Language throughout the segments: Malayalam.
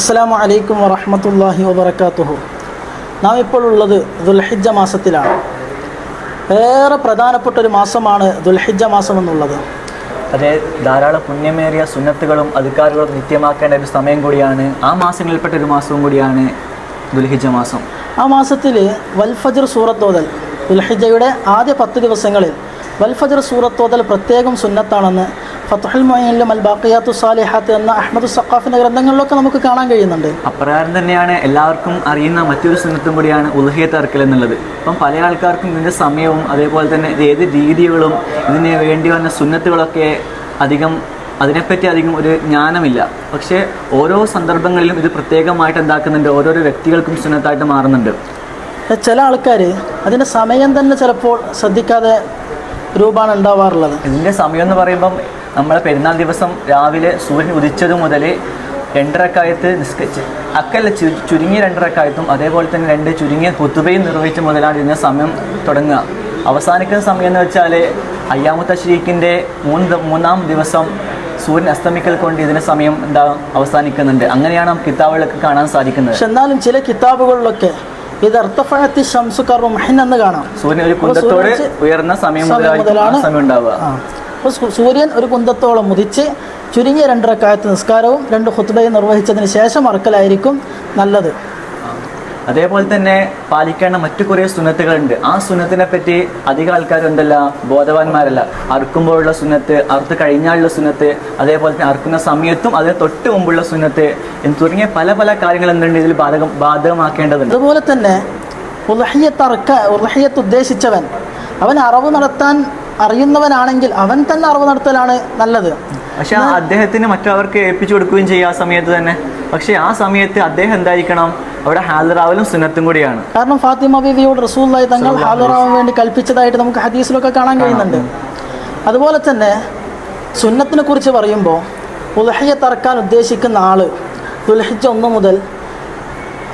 അസ്സാം വലൈക്കും വറഹമത്തല്ലാഹി വബർക്കാത്തുഹു നാം ഇപ്പോൾ ഉള്ളത് ദുൽഹിജ മാസത്തിലാണ്. ഏറെ പ്രധാനപ്പെട്ട ഒരു മാസമാണ് ദുൽഹിജ മാസം എന്നുള്ളത്. അതെ ധാരാളം പുണ്യമേറിയ സുന്നത്തുകളും അധികാരികളും നിത്യമാക്കേണ്ട ഒരു സമയം കൂടിയാണ്. ആ മാസങ്ങളിൽപ്പെട്ട ഒരു മാസവും കൂടിയാണ് ദുൽഹിജ മാസം. ആ മാസത്തിൽ വൽഫജർ സൂറത്തോതൽ ദുൽഹിജയുടെ ആദ്യ പത്ത് ദിവസങ്ങളിൽ വൽഫജർ സൂറത്തോതൽ പ്രത്യേകം സുന്നത്താണെന്ന് ഫത്തുഹുൽ മൊയ്നിലും അൽ ബാക്കിയാത്തു സാലിഹാത്ത് എന്ന അഹമ്മദ് സഖാഫിന്റെ ഗ്രന്ഥങ്ങളിലൊക്കെ നമുക്ക് കാണാൻ കഴിയുന്നുണ്ട്. അപ്രകാരം തന്നെയാണ് എല്ലാവർക്കും അറിയുന്ന മറ്റൊരു സുന്നത്തും കൂടിയാണ് ഉൽഹിയത്ത് അറക്കൽ എന്നുള്ളത്. അപ്പം പല ആൾക്കാർക്കും ഇതിന്റെ സമയവും അതേപോലെ തന്നെ ഏത് രീതികളും ഇതിന് വേണ്ടി വന്ന സുന്നത്തുകളൊക്കെ അധികം അതിനെപ്പറ്റി അധികം ഒരു ജ്ഞാനമില്ല. പക്ഷേ ഓരോ സന്ദർഭങ്ങളിലും ഇത് പ്രത്യേകമായിട്ട് എന്താക്കുന്നുണ്ട്? ഓരോരോ വ്യക്തികൾക്കും സുന്നത്തായിട്ട് മാറുന്നുണ്ട്. ചില ആൾക്കാർ അതിന്റെ സമയം തന്നെ ചിലപ്പോൾ ശ്രദ്ധിക്കാതെ രൂപമാണ് ഉണ്ടാവാറുള്ളത്. ഇതിന്റെ സമയം എന്ന് പറയുമ്പം നമ്മളെ പെരുന്നാൾ ദിവസം രാവിലെ സൂര്യൻ ഉദിച്ചത് മുതൽ രണ്ടരക്കായത്ത് നിസ്കരിച്ച് അക്കല്ല ചുരുങ്ങിയ രണ്ടരക്കായത്തും അതേപോലെ തന്നെ രണ്ട് ചുരുങ്ങിയ കുത്തുബയും നിർവഹിച്ച മുതലാണ് ഇതിന് സമയം തുടങ്ങുക. അവസാനിക്കുന്ന സമയം എന്ന് വെച്ചാൽ അയ്യാമുത്ത ഷരീഖിന്റെ മൂന്ന് മൂന്നാം ദിവസം സൂര്യൻ അസ്തമിക്കൽ കൊണ്ട് ഇതിന് സമയം എന്താ അവസാനിക്കുന്നുണ്ട്. അങ്ങനെയാണ് നമുക്ക് കിതാബുകളൊക്കെ കാണാൻ സാധിക്കുന്നത്. പക്ഷെ എന്നാലും ചില കിതാബുകളിലൊക്കെ ഇത് അർത്ഥഫഴത്തി ഷംസു കറുമഹിൻ എന്ന് കാണാം. സൂര്യൻ ഒരു കുന്തത്തോടെ ഉയർന്ന സമയം മുതലാണ് സമയം ഉണ്ടാവുക. അപ്പോൾ സൂര്യൻ ഒരു കുന്തത്തോളം മുതിച്ച് ചുരുങ്ങിയ രണ്ടരക്കാലത്ത് നിസ്കാരവും രണ്ട് ഹുത്തുബയും നിർവഹിച്ചതിന് ശേഷം അറക്കലായിരിക്കും നല്ലത്. അതേപോലെ തന്നെ പാലിക്കേണ്ട മറ്റു കുറേ സുന്നത്തുകളുണ്ട്. ആ സുന്നത്തിനെ പറ്റി അധികം ആൾക്കാർ എന്തല്ല ബോധവാന്മാരല്ല. അറുക്കുമ്പോഴുള്ള സുന്നത്ത് അറുത്ത് കഴിഞ്ഞാലുള്ള സുന്നത്ത് അതേപോലെ തന്നെ അറുക്കുന്ന സമയത്തും അതിന് തൊട്ട് മുമ്പുള്ള സുന്നത്ത് എന്ന് തുടങ്ങിയ പല പല കാര്യങ്ങൾ എന്തുണ്ട് ഇതിൽ ബാധകം ബാധകമാക്കേണ്ടതുണ്ട്. അതുപോലെ തന്നെ ഉദ്ദേശിച്ചവൻ അവൻ അറവ് നടത്താൻ അറിയുന്നവനാണെങ്കിൽ അവൻ തന്നെ അറിവ് നടത്തലാണ് നല്ലത്. പക്ഷെ അദ്ദേഹത്തിന് മറ്റവർക്ക് ഏൽപ്പിച്ചു കൊടുക്കുകയും ചെയ്യും ആ സമയത്ത് തന്നെ. പക്ഷെ ആ സമയത്ത് അദ്ദേഹം എന്തായിരിക്കണം? അവിടെ ഹാജറാവലും സുന്നത്തും കൂടിയാണ്. കാരണം ഫാത്തിമ ബീവിയോട് റസൂല്ലായി തങ്ങൾ ഹാജറാവാൻ വേണ്ടി കൽപ്പിച്ചതായിട്ട് നമുക്ക് ഹദീസിലൊക്കെ കാണാൻ കഴിയുന്നുണ്ട്. അതുപോലെ തന്നെ സുന്നത്തിനെ കുറിച്ച് പറയുമ്പോൾ ഉലഹയെ തറക്കാൻ ഉദ്ദേശിക്കുന്ന ആൾ ദുൽഹിജ ഒന്ന് മുതൽ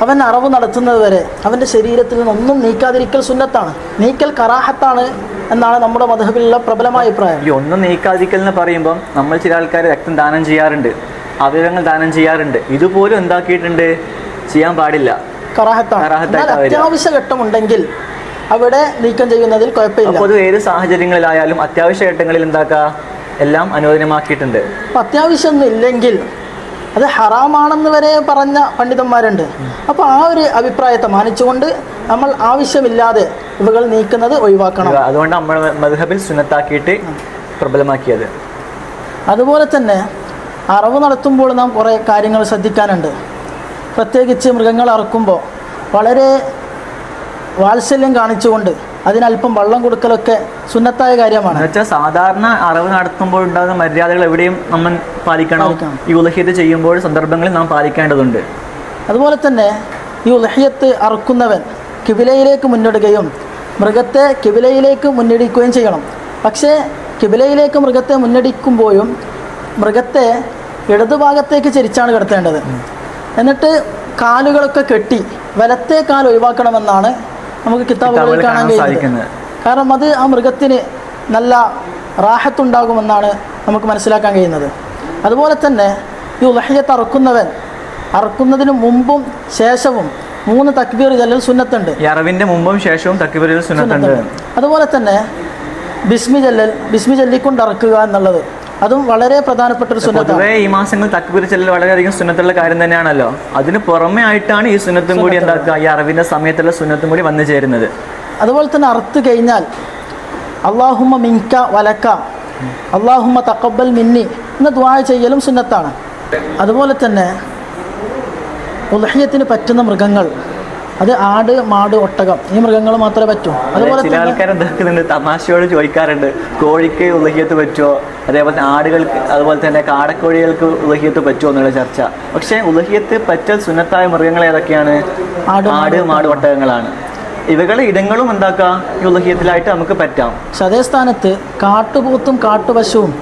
അവൻ അറവ് നടത്തുന്നത് വരെ അവന്റെ ശരീരത്തിൽ നിന്നൊന്നും നീക്കാതിരിക്കൽ സുന്നത്താണ്. നീക്കൽ കറാഹത്താണ് എന്നാണ് നമ്മുടെ മധുഹബിലുള്ള പ്രബലമായ അഭിപ്രായം. ഈ ഒന്നും നീക്കാതിരിക്കൽ എന്ന് പറയുമ്പം നമ്മൾ ചില ആൾക്കാർ രക്തം ദാനം ചെയ്യാറുണ്ട്. അവയവങ്ങൾ ദാനം ചെയ്യാറുണ്ട്. ഇതുപോലും എന്താക്കിയിട്ടുണ്ട്? ചെയ്യാൻ പാടില്ല. അത്യാവശ്യ ഘട്ടമുണ്ടെങ്കിൽ അവിടെ നീക്കം ചെയ്യുന്നതിൽ കുഴപ്പമില്ല. അപ്പോൾ ഏത് സാഹചര്യങ്ങളിലായാലും അത്യാവശ്യ ഘട്ടങ്ങളിൽ എന്താക്കുക എല്ലാം അനുവദനമാക്കിയിട്ടുണ്ട് അത്യാവശ്യമൊന്നും ഇല്ലെങ്കിൽ അത് ഹറാമാണെന്ന് വരെ പറഞ്ഞ പണ്ഡിതന്മാരുണ്ട്. അപ്പോൾ ആ ഒരു അഭിപ്രായത്തെ മാനിച്ചുകൊണ്ട് നമ്മൾ ആവശ്യമില്ലാതെ ഇവകൾ നീക്കുന്നത് ഒഴിവാക്കണം. അതുകൊണ്ട് നമ്മൾ മധുഹബിൽ സുന്നത്താക്കിയിട്ട് പ്രബലമാക്കിയത്. അതുപോലെ തന്നെ അറവ് നടത്തുമ്പോൾ നാം കുറേ കാര്യങ്ങൾ ശ്രദ്ധിക്കാനുണ്ട്. പ്രത്യേകിച്ച് മൃഗങ്ങൾ അറക്കുമ്പോൾ വളരെ വാത്സല്യം കാണിച്ചുകൊണ്ട് അതിനല്പം വള്ളം കൊടുക്കലൊക്കെ സുന്നത്തായ കാര്യമാണ്. വെച്ചാൽ സാധാരണ അറിവ് നടത്തുമ്പോൾ ഉണ്ടാകുന്ന മര്യാദകൾ എവിടെയും നമ്മൾ പാലിക്കണം. ഈ ഉലഹിയത് ചെയ്യുമ്പോൾ സന്ദർഭങ്ങളിൽ നാം പാലിക്കേണ്ടതുണ്ട്. അതുപോലെ തന്നെ ഈ ഉലഹിയത്ത് അറുക്കുന്നവൻ കിബിലയിലേക്ക് മുന്നിടുകയും മൃഗത്തെ കിബിലയിലേക്ക് മുന്നിടിക്കുകയും ചെയ്യണം. പക്ഷേ കിബിലയിലേക്ക് മൃഗത്തെ മുന്നടിക്കുമ്പോഴും മൃഗത്തെ ഇടതുഭാഗത്തേക്ക് ചരിച്ചാണ് കിടത്തേണ്ടത്. എന്നിട്ട് കാലുകളൊക്കെ കെട്ടി വലത്തെ കാൽ ഒഴിവാക്കണമെന്നാണ് നമുക്ക് കിതാബുകളിൽ കാണാൻ കഴിയുന്നത്. കാരണം അത് ആ മൃഗത്തിന് നല്ല റാഹത്തുണ്ടാകുമെന്നാണ് നമുക്ക് മനസ്സിലാക്കാൻ കഴിയുന്നത്. അതുപോലെ തന്നെ ഈ ഉലഹിയത്ത് അറുക്കുന്നവൻ അറുക്കുന്നതിന് മുമ്പും ശേഷവും മൂന്ന് തക്ബീർ ചെല്ലൽ സുന്നത്തുണ്ട്. അറിവിന്റെ മുമ്പും ശേഷവും തക്ബീർ സുന്നത്തുണ്ട്. അതുപോലെ തന്നെ ബിസ്മി ജല്ലൽ ബിസ്മി ചൊല്ലിക്കൊണ്ട് അറക്കുക എന്നുള്ളത്. അതും വളരെ പ്രധാനപ്പെട്ട ഒരു പൊതുവേ ഈ മാസങ്ങൾ തക്ബീർ ചെല്ലൽ വളരെയധികം സുന്നത്തുള്ള കാര്യം തന്നെയാണല്ലോ. അതിന് പുറമെ ആയിട്ടാണ് ഈ സുന്നത്തും കൂടി എന്താക്കുക? ഈ അറിവിന്റെ സമയത്തുള്ള സുന്നത്തും കൂടി വന്നു ചേരുന്നത്. അതുപോലെ തന്നെ അറുത്ത് കഴിഞ്ഞാൽ അള്ളാഹുമ്മ മിങ്ക വലക്ക അള്ളാഹുമ്മ തക്കബൽ മിന്നി എന്ന ദ്വാ ചെയ്യലും സുന്നത്താണ്. അതുപോലെ തന്നെ ഉലഹ്യത്തിന് പറ്റുന്ന മൃഗങ്ങൾ അത് ആട് മാട് ഒട്ടകം ഈ മൃഗങ്ങൾ മാത്രമേ പറ്റൂ. അതുപോലെ ചില ആൾക്കാർ എന്താക്കുന്നുണ്ട് തമാശയോട് ചോദിക്കാറുണ്ട്. കോഴിക്ക് ഉലഹിയത്ത് പറ്റുമോ? അതേപോലെ ആടുകൾക്ക് അതുപോലെ തന്നെ കാടക്കോഴികൾക്ക് ഉലഹിയത്ത് പറ്റുമോ എന്നുള്ള ചർച്ച. പക്ഷേ ഉലഹിയത്ത് പറ്റൽ സുന്നത്തായ മൃഗങ്ങൾ ഏതൊക്കെയാണ്? ആട്, ആട് മാട് ഒട്ടകങ്ങളാണ്. ഇവകളെ ഇടങ്ങളും എന്താക്കാം? ഈ ഉലഹിയത്തിലായിട്ട് നമുക്ക് പറ്റാം. പക്ഷെ അതേ സ്ഥാനത്ത് കാട്ടുപോത്തും കാട്ടുപശുവും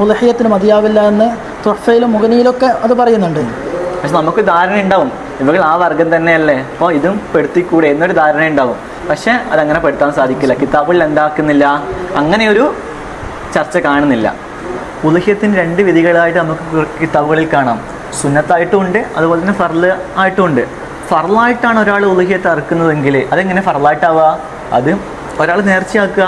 ഉലഹിയത്തിന് മതിയാവില്ല എന്ന് തുഫയിലും മുഗനിയിലൊക്കെ അത് പറയുന്നുണ്ട്. പക്ഷെ നമുക്ക് ധാരണ ഉണ്ടാവും ഇവകൾ ആ വർഗം തന്നെയല്ലേ? അപ്പോൾ ഇതും പെടുത്തിക്കൂടെ എന്നൊരു ധാരണ ഉണ്ടാവും. പക്ഷെ അതങ്ങനെ പെടുത്താൻ സാധിക്കില്ല. കിതാബിൽ എന്താക്കുന്നില്ല? അങ്ങനെ ഒരു ചർച്ച കാണുന്നില്ല. ഉലഹ്യത്തിന് രണ്ട് വിധികളായിട്ട് നമുക്ക് കിതാബുകളിൽ കാണാം. സുന്നത്തായിട്ടും ഉണ്ട് അതുപോലെ തന്നെ ഫർൽ ആയിട്ടും ഉണ്ട്. ഫർലായിട്ടാണ് ഒരാൾ ഉലഹിയത്ത് അറുക്കുന്നതെങ്കിൽ അതെങ്ങനെ ഫർലായിട്ടാവുക അത് ഒരാൾ നേർച്ചയാക്കുക.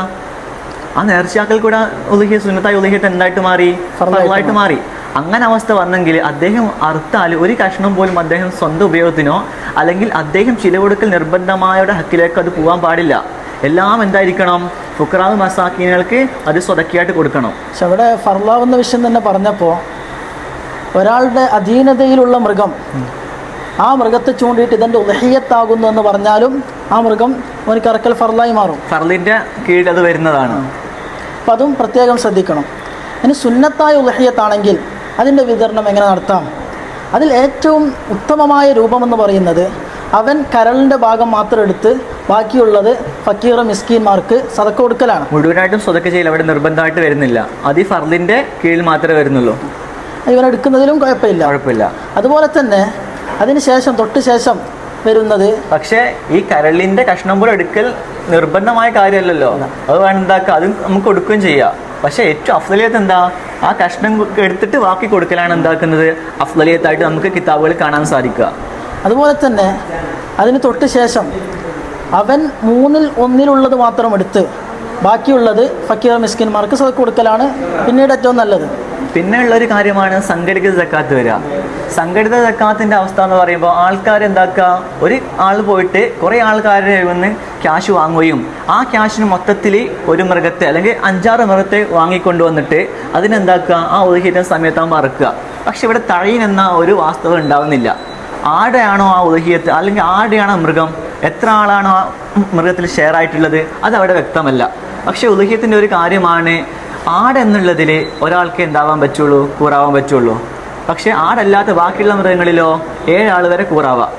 ആ നേർച്ചയാക്കൽ കൂടെ ഉലഹ്യ സുന്നത്തായി ഉലഹ്യത്ത് എന്തായിട്ട് മാറി? ഫർലായിട്ട് മാറി. അങ്ങനെ അവസ്ഥ വന്നെങ്കിൽ അദ്ദേഹം അറുത്താൽ ഒരു കഷ്ണം പോലും അദ്ദേഹം സ്വന്തം ഉപയോഗത്തിനോ അല്ലെങ്കിൽ അദ്ദേഹം ചിലവെടുക്കൽ നിർബന്ധമായുടെ ഹക്കിലേക്ക് അത് പോകാൻ പാടില്ല. എല്ലാം എന്തായിരിക്കണം? ഫുക്രാവ് മസാക്കിനുകൾക്ക് അത് സ്വതക്കിയായിട്ട് കൊടുക്കണം. പക്ഷെ അവിടെ ഫർലാവുന്ന വിഷയം തന്നെ പറഞ്ഞപ്പോൾ ഒരാളുടെ അധീനതയിലുള്ള മൃഗം ആ മൃഗത്തെ ചൂണ്ടിയിട്ട് ഇതിന്റെ ഉദഹീയത്താകുന്നു എന്ന് പറഞ്ഞാലും ആ മൃഗം ഒരു കറക്കൽ ഫർലായി മാറും. ഫർലിന്റെ കീഴിൽ അത് വരുന്നതാണ്. അപ്പം അതും പ്രത്യേകം ശ്രദ്ധിക്കണം. ഇനി സുന്നത്തായ ഉലഹിയത്താണെങ്കിൽ അതിന്റെ വിതരണം എങ്ങനെ നടത്താം? അതിൽ ഏറ്റവും ഉത്തമമായ രൂപമെന്ന് പറയുന്നത് അവൻ കരളിന്റെ ഭാഗം മാത്രം എടുത്ത് ബാക്കിയുള്ളത് ഫക്കീർ മിസ്കീന്മാർക്ക് സതക്ക കൊടുക്കലാണ്. മുഴുവനായിട്ടും സ്വതക്ക ചെയ്യൽ അവിടെ നിർബന്ധമായിട്ട് വരുന്നില്ല. അത് ഈ ഫർദിന്റെ കീഴിൽ മാത്രമേ വരുന്നുള്ളൂ. ഇവനെടുക്കുന്നതിലും കുഴപ്പമില്ല. കുഴപ്പമില്ല. അതുപോലെ തന്നെ അതിന് ശേഷം തൊട്ട് ശേഷം വരുന്നത് പക്ഷേ ഈ കരളിന്റെ കഷ്ണം പോലെ എടുക്കൽ നിർബന്ധമായ കാര്യമല്ലല്ലോ. അത് വേണം എന്താക്കുക അത് നമുക്ക് കൊടുക്കുകയും ചെയ്യാം. പക്ഷേ ഏറ്റവും അഫ്ലലിയത്ത് എന്താ? ആ കഷ്ണം എടുത്തിട്ട് ബാക്കി കൊടുക്കലാണ് എന്താക്കുന്നത്? അഫ്ലലിയത്തായിട്ട് നമുക്ക് കിതാബുകൾ കാണാൻ സാധിക്കുക. അതുപോലെ തന്നെ അതിന് തൊട്ട് ശേഷം അവൻ മൂന്നിൽ ഒന്നിലുള്ളത് മാത്രം എടുത്ത് ബാക്കിയുള്ളത് ഫക്കീർ മിസ്കിന്മാർക്ക് കൊടുക്കലാണ് പിന്നീട് ഏറ്റവും നല്ലത്. പിന്നെ ഉള്ള ഒരു കാര്യമാണ് സംഘടിത ജക്കാത്ത് വരിക. സംഘടിത ജക്കാത്തിന്റെ അവസ്ഥ എന്ന് പറയുമ്പോൾ ആൾക്കാർ എന്താക്കുക ഒരു ആൾ പോയിട്ട് കുറേ ആൾക്കാരുടെ നിന്ന് ക്യാഷ് വാങ്ങുകയും ആ ക്യാഷിന് മൊത്തത്തിൽ ഒരു മൃഗത്തെ അല്ലെങ്കിൽ അഞ്ചാറ് മൃഗത്തെ വാങ്ങിക്കൊണ്ടുവന്നിട്ട് അതിനെന്താക്കുക? ആ ഒതുക്കിയിട്ട് സമയത്താകുമ്പോൾ അറക്കുക. പക്ഷെ ഇവിടെ തഴയിൻ എന്ന ഒരു വാസ്തവം ഉണ്ടാവുന്നില്ല. ആടെയാണോ ആ ഉദഹിയത്ത് അല്ലെങ്കിൽ ആടെയാണോ മൃഗം? എത്ര ആളാണോ ആ മൃഗത്തിൽ ഷെയർ ആയിട്ടുള്ളത്? അത് അവിടെ വ്യക്തമല്ല. പക്ഷെ ഉദഹീയത്തിന്റെ ഒരു കാര്യമാണ് ആടെന്നുള്ളതിൽ ഒരാൾക്ക് എന്താവാൻ പറ്റുള്ളൂ? കൂറാവാൻ പറ്റുള്ളൂ. പക്ഷെ ആടല്ലാത്ത ബാക്കിയുള്ള മൃഗങ്ങളിലോ ഏഴാൾ വരെ കൂറാവാം.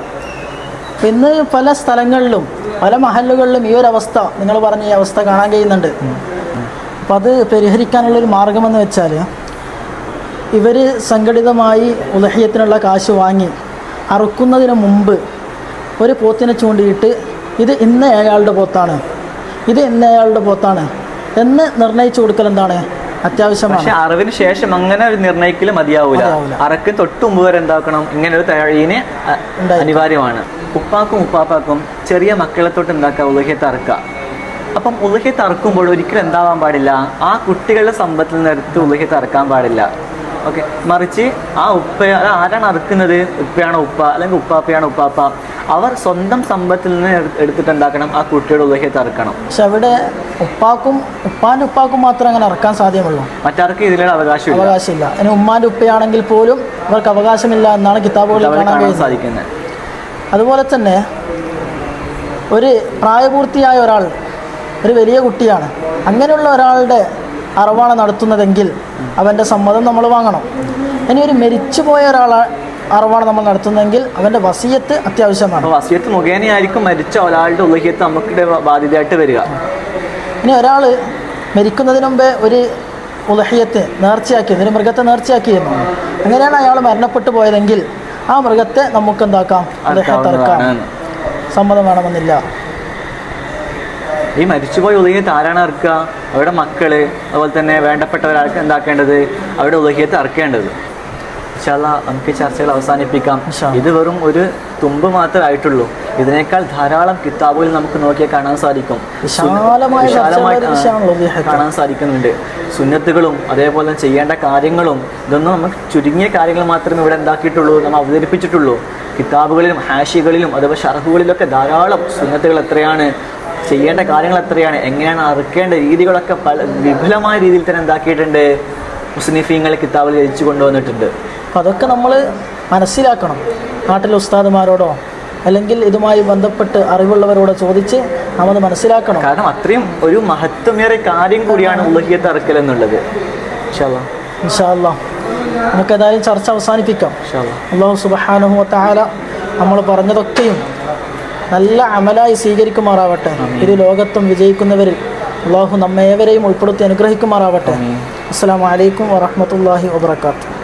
ഇന്ന് പല സ്ഥലങ്ങളിലും പല മഹലുകളിലും ഈ ഒരു അവസ്ഥ നിങ്ങൾ പറഞ്ഞ ഈ അവസ്ഥ കാണാൻ കഴിയുന്നുണ്ട്. അപ്പം അത് പരിഹരിക്കാനുള്ളൊരു മാർഗമെന്ന് വെച്ചാൽ ഇവർ സംഘടിതമായി ഉദഹ്യത്തിനുള്ള കാശ് വാങ്ങി അറുക്കുന്നതിന് മുമ്പ് ഒരു പോത്തിനെ ചൂണ്ടിയിട്ട് ഇത് ഇന്ന് അയാളുടെ പോത്താണ് ഇത് ഇന്ന് അയാളുടെ പോത്താണ് എന്ന് നിർണയിച്ചു കൊടുക്കൽ എന്താണ്? അത്യാവശ്യമാണ്. പക്ഷെ അറിവിന് ശേഷം അങ്ങനെ ഒരു നിർണയിക്കൽ മതിയാവൂല. അറക്ക് തൊട്ട് മുമ്പ് വരെ എന്താക്കണം? ഇങ്ങനെ ഒരു തഴീന് അനിവാര്യമാണ്. ഉപ്പാക്കും ഉപ്പാപ്പാക്കും ചെറിയ മക്കളെ തൊട്ട് എന്താക്കുക ഉലഹ്യത്ത് അറക്കുക അപ്പം ഉലഹ്യത്ത് അറക്കുമ്പോൾ ഒരിക്കലും എന്താവാൻ പാടില്ല? ആ കുട്ടികളുടെ സമ്പത്തിൽ നിന്ന് എടുത്ത് ഉലഹ്യത്ത് അറക്കാൻ പാടില്ല. ഓക്കെ മറിച്ച് ആ ഉപ്പ ആരാണ് അറുക്കുന്നത്? ഉപ്പയാണോ ഉപ്പ അല്ലെങ്കിൽ ഉപ്പാപ്പയാണോ ഉപ്പാപ്പ? അവർ സ്വന്തം സമ്പത്തിൽ നിന്ന് എടു- എടുത്തിട്ട് എന്താക്കണം? ആ കുട്ടിയുടെ ഉലഹ്യത്ത് അറുക്കണം. പക്ഷെ അവിടെ ഉപ്പാക്കും ഉപ്പാന്റെ ഉപ്പാക്കും മാത്രം അങ്ങനെ അറക്കാൻ സാധ്യമുള്ളൂ മറ്റാർക്ക് ഇതിലുള്ള അവകാശമില്ല. അവകാശമില്ല. അതിന് ഉമ്മാന്റെ ഉപ്പയാണെങ്കിൽ പോലും അവർക്ക് അവകാശമില്ല എന്നാണ് കിതാബുകളിൽ കാണാൻ സാധിക്കുന്നത് അതുപോലെ തന്നെ ഒരു പ്രായപൂർത്തിയായ ഒരാൾ ഒരു വലിയ കുട്ടിയാണ്. അങ്ങനെയുള്ള ഒരാളുടെ അറവാണ് നടത്തുന്നതെങ്കിൽ അവന്റെ സമ്മതം നമ്മൾ വാങ്ങണം. ഇനി ഒരു മരിച്ചു പോയ ഒരാളെ അറിവാണ് നമ്മൾ നടത്തുന്നതെങ്കിൽ അവന്റെ വസീയത്ത് അത്യാവശ്യമാണ്. വസീയത്ത് മുഖേനയായിരിക്കും മരിച്ച ഒരാളുടെ ഉലഹിയത്ത് നമുക്കിടെ ബാധ്യതയായിട്ട് വരിക. ഇനി ഒരാൾ മരിക്കുന്നതിന് മുമ്പേ ഒരു ഉലഹിയത്ത് നേർച്ചയാക്കിയത് ഒരു മൃഗത്തെ നേർച്ചയാക്കിയിരുന്നു അങ്ങനെയാണ് അയാൾ മരണപ്പെട്ടു പോയതെങ്കിൽ ആ മൃഗത്തെ നമുക്ക് എന്താക്കാം ഉലഹിയത്ത് ഇറക്കാം അർക്കാവുന്നതാണ് സമ്മതം വേണമെന്നില്ല. ഈ മരിച്ചുപോയ ഉലഹിയത്ത് ആരാണ് അറക്കുക? അവരുടെ മക്കൾ അതുപോലെ തന്നെ വേണ്ടപ്പെട്ട ഒരാൾക്ക് എന്താക്കേണ്ടത്? അവരുടെ ഉലഹിയത്ത് അറക്കേണ്ടത്. ഇൻഷാല്ലാ നമുക്ക് ചർച്ചകൾ അവസാനിപ്പിക്കാം. ഇത് വെറും ഒരു തുമ്പ് മാത്രമായിട്ടുള്ളൂ ഇതിനേക്കാൾ ധാരാളം കിതാബുകൾ നമുക്ക് നോക്കിയാൽ കാണാൻ സാധിക്കും. കാണാൻ സാധിക്കുന്നുണ്ട്. സുന്നത്തുകളും അതേപോലെ ചെയ്യേണ്ട കാര്യങ്ങളും ഇതൊന്നും നമുക്ക് ചുരുങ്ങിയ കാര്യങ്ങൾ മാത്രമേ ഇവിടെ എന്താക്കിയിട്ടുള്ളൂ നമ്മൾ അവതരിപ്പിച്ചിട്ടുള്ളൂ. കിതാബുകളിലും ഹാഷികളിലും അതേപോലെ ഷർഹുകളിലൊക്കെ ധാരാളം സുന്നത്തുകൾ എത്രയാണ്? ചെയ്യേണ്ട കാര്യങ്ങൾ എത്രയാണ്? എങ്ങനെയാണ് അറുക്കേണ്ട രീതികളൊക്കെ പല വിപുലമായ രീതിയിൽ തന്നെ എന്താക്കിയിട്ടുണ്ട്? മുസ്ലിഫീങ്ങൾ കിതാബിൽ രചിച്ചു കൊണ്ടുവന്നിട്ടുണ്ട്. അപ്പം അതൊക്കെ നമ്മൾ മനസ്സിലാക്കണം. നാട്ടിലെ ഉസ്താദുമാരോടോ അല്ലെങ്കിൽ ഇതുമായി ബന്ധപ്പെട്ട് അറിവുള്ളവരോട് ചോദിച്ച് നമ്മൾ മനസ്സിലാക്കണം. കാരണം അത്രയും ഒരു മഹത്വമേറെ കാര്യം കൂടിയാണ് ഉലഹിയത്ത് അറക്കൽ എന്നുള്ളത്. ഇൻഷാല്ലാ നമുക്ക് ഏതായാലും ചർച്ച അവസാനിപ്പിക്കാം. അള്ളാഹു സുബഹാനുഹു താല നമ്മൾ പറഞ്ഞതൊക്കെയും നല്ല അമലായി സ്വീകരിക്കുമാറാവട്ടെ. ഇരു ലോകത്തും വിജയിക്കുന്നവരിൽ അള്ളാഹു നമ്മേവരെയും ഉൾപ്പെടുത്തി അനുഗ്രഹിക്കുമാറാവട്ടെ. അസ്സാം വലൈക്കും വറഹമത്തല്ലാഹി വാബർക്കാത്തു